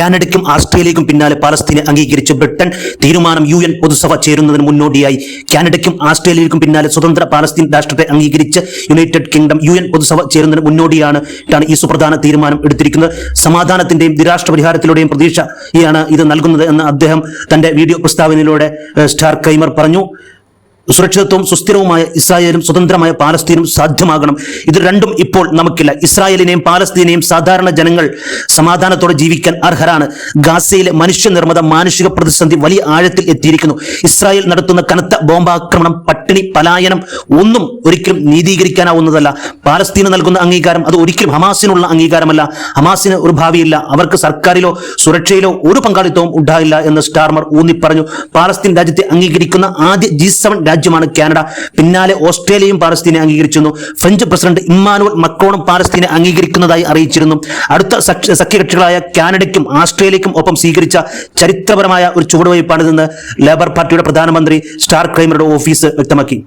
കാനഡയ്ക്കും ആസ്ട്രേലിയക്കും പിന്നാലെ പാലസ്തീനെ അംഗീകരിച്ച് ബ്രിട്ടൻ തീരുമാനം യു എൻ പൊതുസഭ ചേരുന്നതിന് മുന്നോടിയായി. കാനഡയ്ക്കും ആസ്ട്രേലിയക്കും പിന്നാലെ സ്വതന്ത്ര പാലസ്തീൻ രാഷ്ട്രത്തെ അംഗീകരിച്ച് യുണൈറ്റഡ് കിങ്ഡം യു എൻ പൊതുസഭ ചേരുന്നതിന് മുന്നോടിയാണ് ഈ സുപ്രധാന തീരുമാനം എടുത്തിരിക്കുന്നത്. സമാധാനത്തിന്റെയും നിരാഷ്ട്ര പരിഹാരത്തിലൂടെയും പ്രതീക്ഷയാണ് ഇത് നൽകുന്നത് എന്ന് അദ്ദേഹം തന്റെ വീഡിയോ പ്രസ്താവനയിലൂടെ സ്റ്റാർ കൈമർ പറഞ്ഞു. സുരക്ഷിതത്വവും സുസ്ഥിരവുമായ ഇസ്രായേലും സ്വതന്ത്രമായ പാലസ്തീനും സാധ്യമാകണം. ഇത് രണ്ടും ഇപ്പോൾ നമുക്കില്ല. ഇസ്രായേലിനെയും പാലസ്തീനെയും സാധാരണ ജനങ്ങൾ സമാധാനത്തോടെ ജീവിക്കാൻ അർഹരാണ്. ഗാസയിലെ മനുഷ്യനിർമ്മിത മാനുഷിക പ്രതിസന്ധി വലിയ ആഴത്തിൽ എത്തിയിരിക്കുന്നു. ഇസ്രായേൽ നടത്തുന്ന കനത്ത ബോംബാക്രമണം പട്ടിണി പലായനം ഒന്നും ഒരിക്കലും നീതീകരിക്കാനാവുന്നതല്ല. പാലസ്തീന് നൽകുന്ന അംഗീകാരം അത് ഒരിക്കലും ഹമാസിനുള്ള അംഗീകാരമല്ല. ഹമാസിന് ഒരു ഭാവിയില്ല. അവർക്ക് സർക്കാരിലോ സുരക്ഷയിലോ ഒരു പങ്കാളിത്തവും ഉണ്ടാകില്ല എന്ന് സ്റ്റാർമർ ഊന്നി പറഞ്ഞു പാലസ്തീൻ രാജ്യത്തെ അംഗീകരിക്കുന്ന ആദ്യ ജി സെവൻ രാജ്യമാണ് കാനഡ. പിന്നാലെ ഓസ്ട്രേലിയയും പാലസ്തീനെ അംഗീകരിച്ചിരുന്നു. ഫ്രഞ്ച് പ്രസിഡന്റ് ഇമ്മാനുവൽ മക്രോണും പാലസ്തീനെ അംഗീകരിക്കുന്നതായി അറിയിച്ചിരുന്നു. അടുത്ത സഖ്യ- സഖ്യകക്ഷികളായ കാനഡയ്ക്കും ആസ്ട്രേലിയയ്ക്കും ഒപ്പം സ്വീകരിച്ച ചരിത്രപരമായ ഒരു ചുവടുവയ്പ്പാണിതെന്ന് ലേബർ പാർട്ടിയുടെ പ്രധാനമന്ത്രി സ്റ്റാർ ക്രൈമറുടെ ഓഫീസ് വ്യക്തമാക്കി.